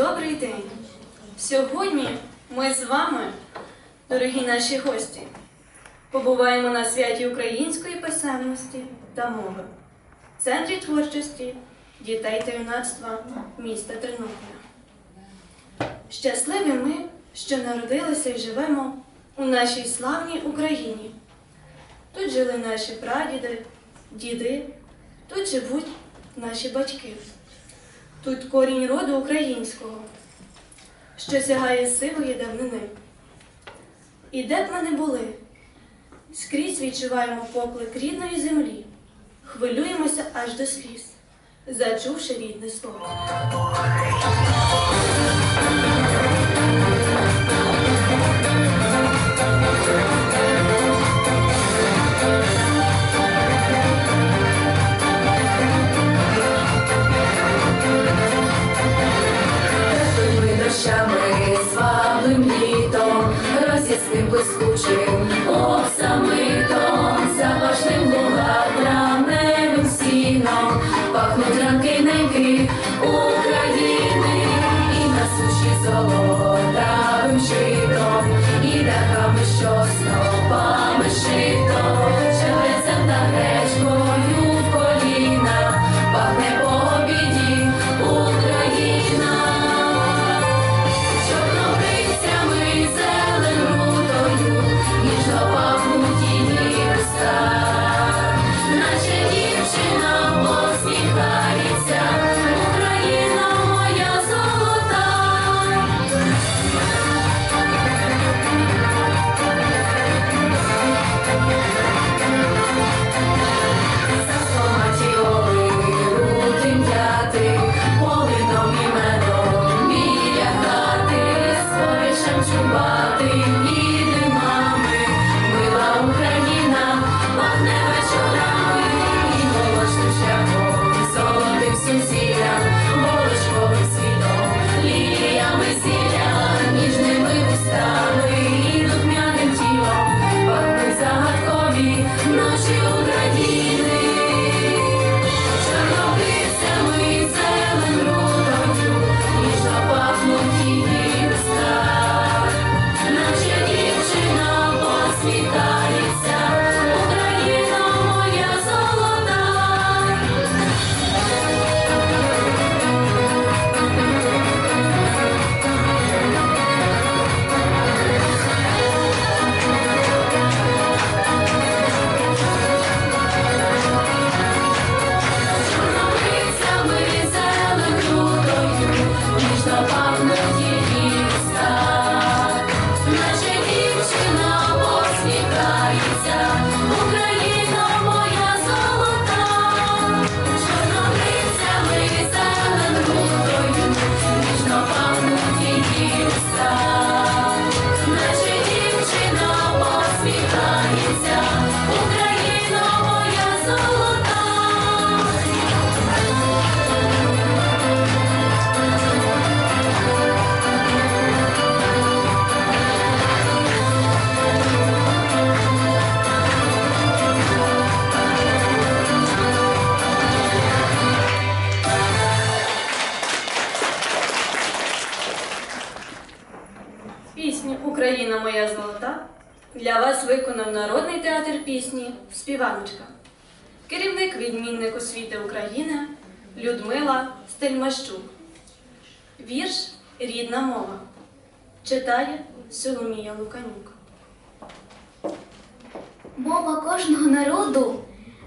Добрий день! Сьогодні ми з вами, дорогі наші гості, побуваємо на святі української писемності та мови, в центрі творчості дітей та юнацтва міста Тернополя. Щасливі ми, що народилися і живемо у нашій славній Україні. Тут жили наші прадіди, діди, тут живуть наші батьки. Тут корінь роду українського, що сягає сивої давнини. І де б ми не були, скрізь відчуваємо поклик рідної землі, хвилюємося аж до сліз, зачувши рідне слово. Виконав Народний театр пісні Співаночка. Керівник відмінник освіти України Людмила Стельмащук. Вірш Рідна мова. Читає Соломія Луканюк. Мова кожного народу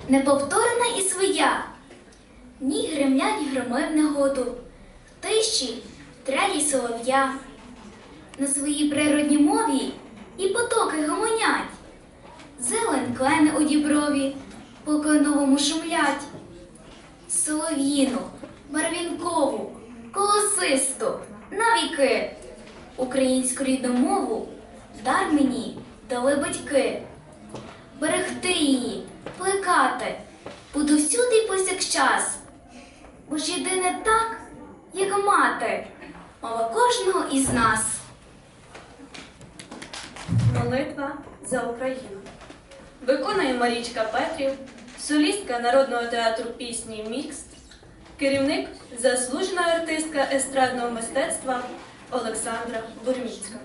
неповторна і своя. Ні гремлять громи в негоду, тиші трелі солов'я. На своїй природній мові і потоки гомонять. Зелень клени у діброві, по кленовому шумлять. Солов'їну, барвінкову, колосисту, навіки. Українську рідну мову дар мені дали батьки берегти її, плекати, буду всюди й повсякчас. Бо ж єдине так, як мати, мова кожного із нас. Молитва за Україну. Виконує Марічка Петрів, солістка народного театру пісні Мікс, керівник заслужена артистка естрадного мистецтва Олександра Бурміцька.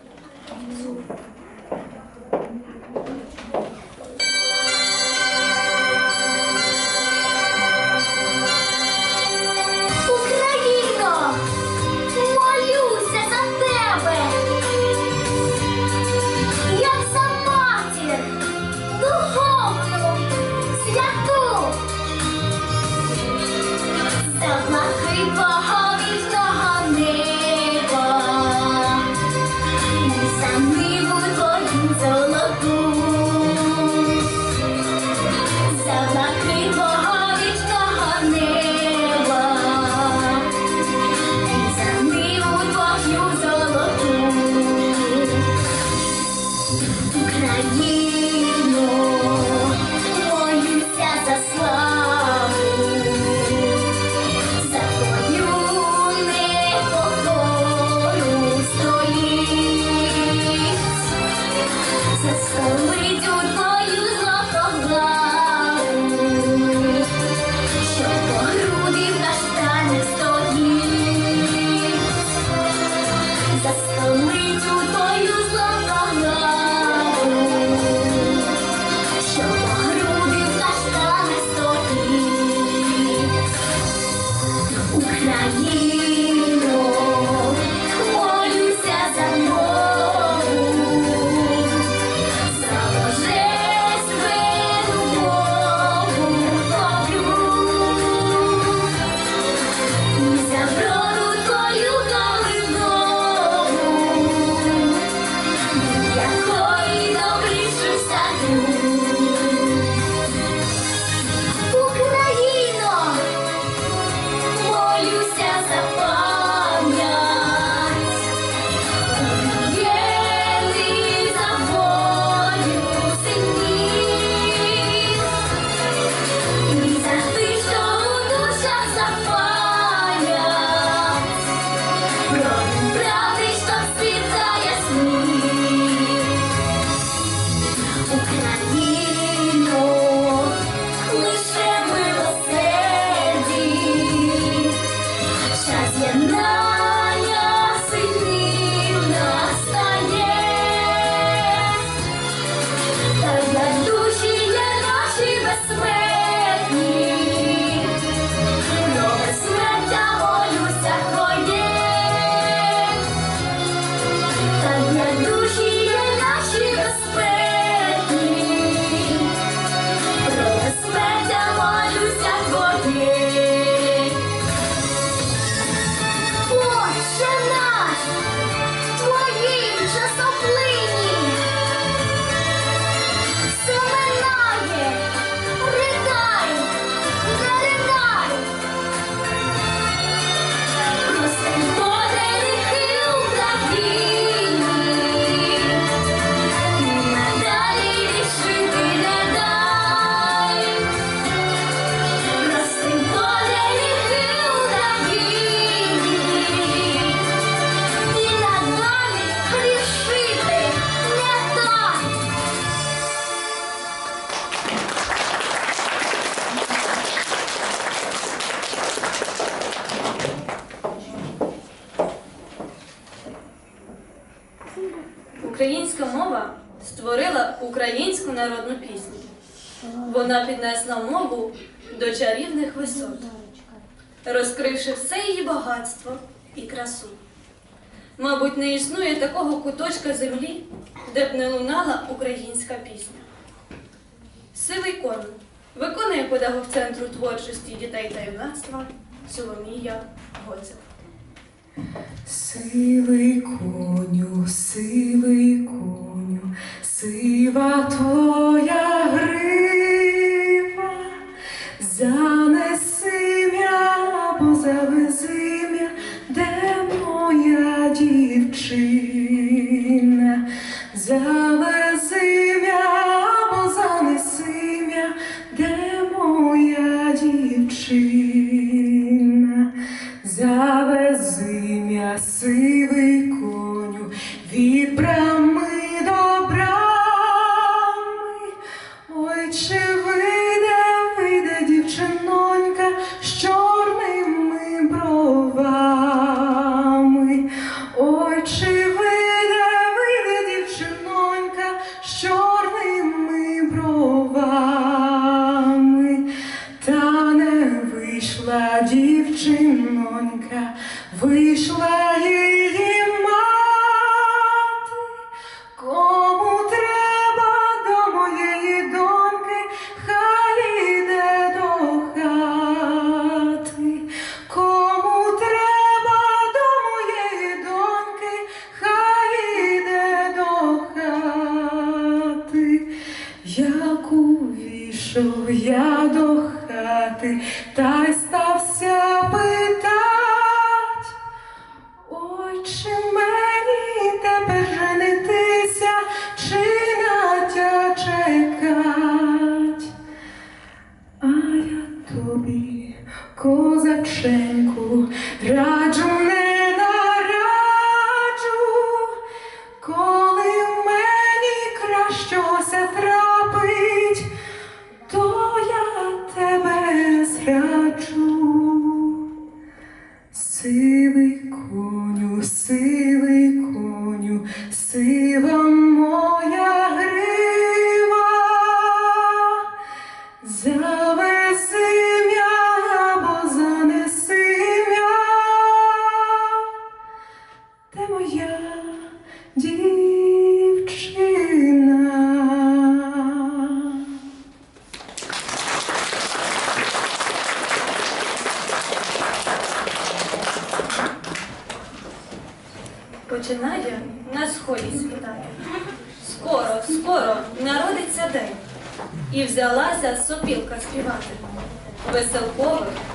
красот, розкривши все її багатство і красу. Мабуть, не існує такого куточка землі, де б не лунала українська пісня. Сивий корм виконує педагог центру творчості дітей та юнацтва Соломія Гоцев. Сивий коню, сивий коню, сива твоя гри.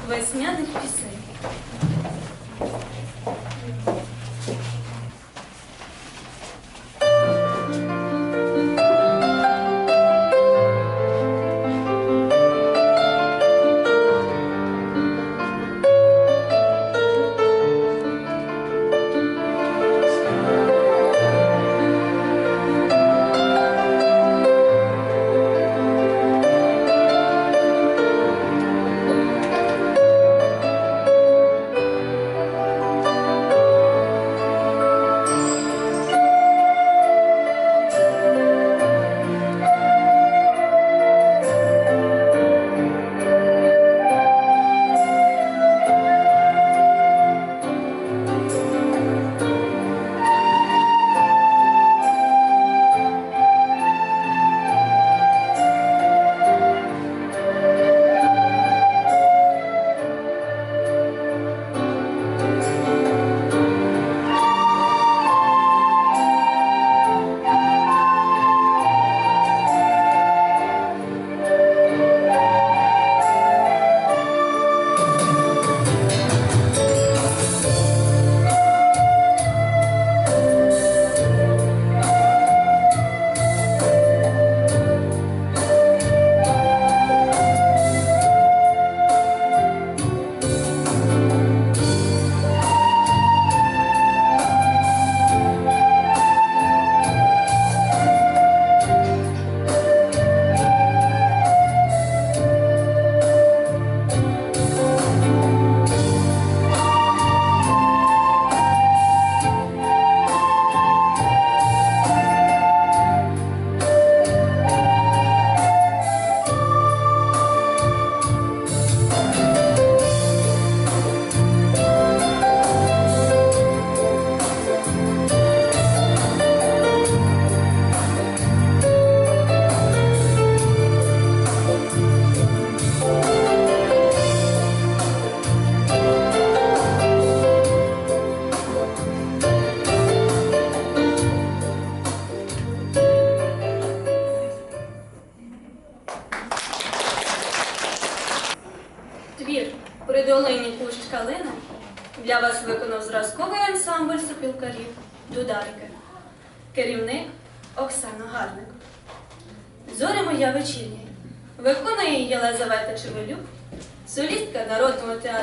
Весняних пісень.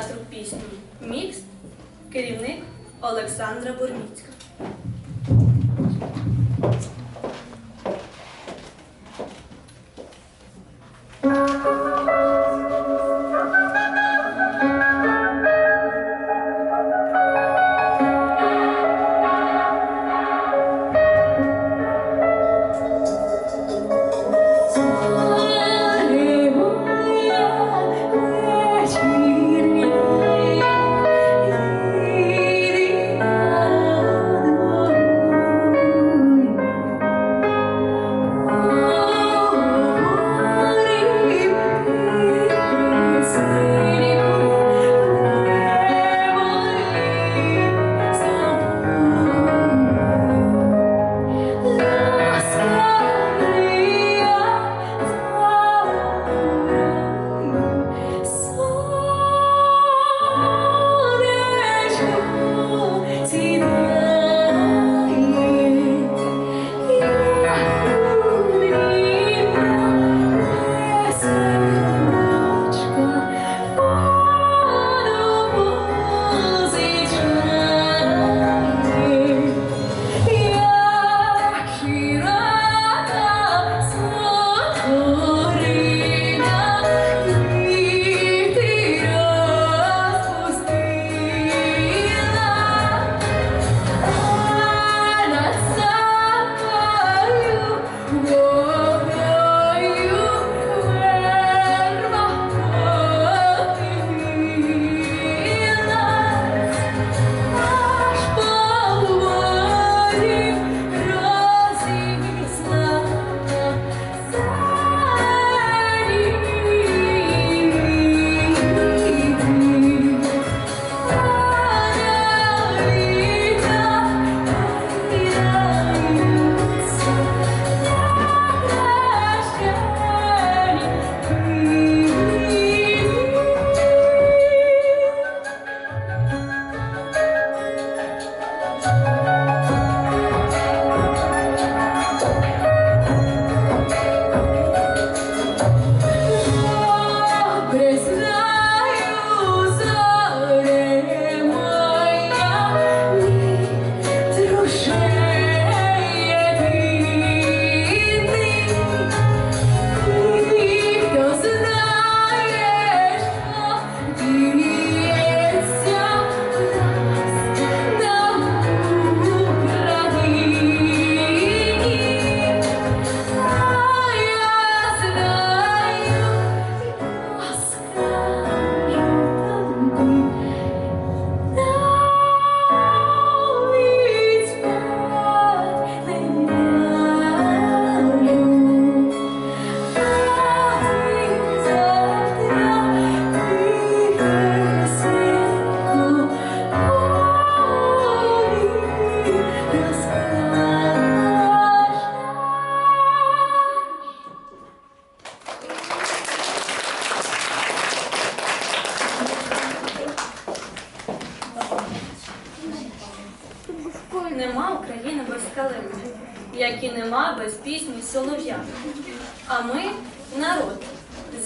Театру пісню Мікс, керівник Олександра Бурміцька.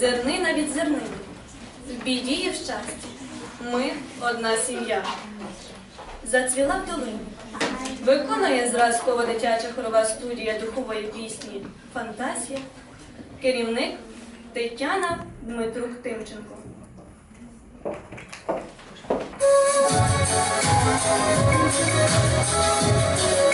Зернина від зернини, в біді і в щасті. Ми одна сім'я. Зацвіла в долині. Виконує зразкова дитяча хорова студія духової пісні Фантазія. Керівник Тетяна Дмитрук Тимченко. Засіла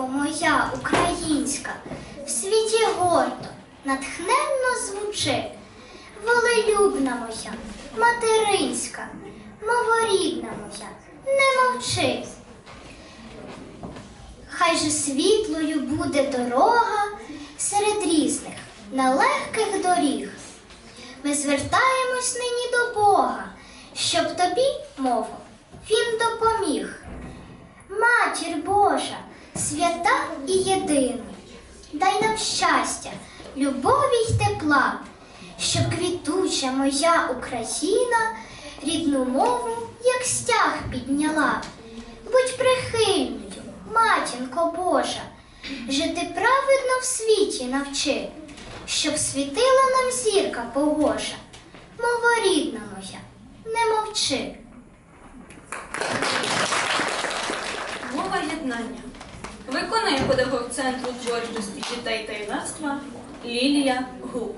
мова моя українська, в світі гордо, натхненно звучить. Волелюбна моя, материнська, мова рідна моя, не мовчи. Хай же світлою буде дорога серед різних нелегких доріг. Ми звертаємось нині до Бога, щоб тобі, мову, він допоміг. Матір Божа, свята і єдина, дай нам щастя, любові й тепла, щоб квітуча моя Україна рідну мову, як стяг підняла. Будь прихильною, матінко Божа, жити праведно в світі навчи, щоб світила нам зірка погожа. Мова рідна моя, не мовчи. Мова єднання. Виконує педагог Центру творчості дітей та юнацтва Лілія Гук.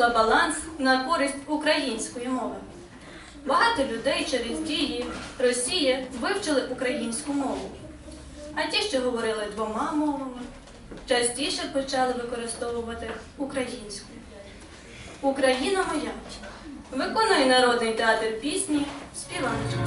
порушила баланс на користь української мови. Багато людей через дії Росії вивчили українську мову. А ті, що говорили двома мовами, частіше почали використовувати українську. Україна моя виконує народний театр пісні співаночка.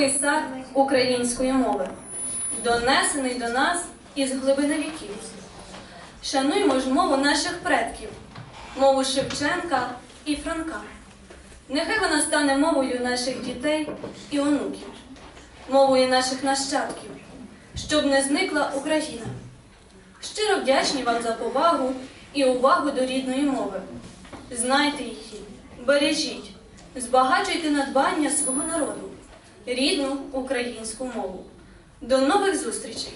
новий сад української мови, донесений до нас із глибини віків. Шануймо ж мову наших предків, мову Шевченка і Франка. Нехай вона стане мовою наших дітей і онуків, мовою наших нащадків, щоб не зникла Україна. Щиро вдячні вам за повагу і увагу до рідної мови. Знайте її, бережіть, збагачуйте надбання свого народу рідну українську мову. До нових зустрічей!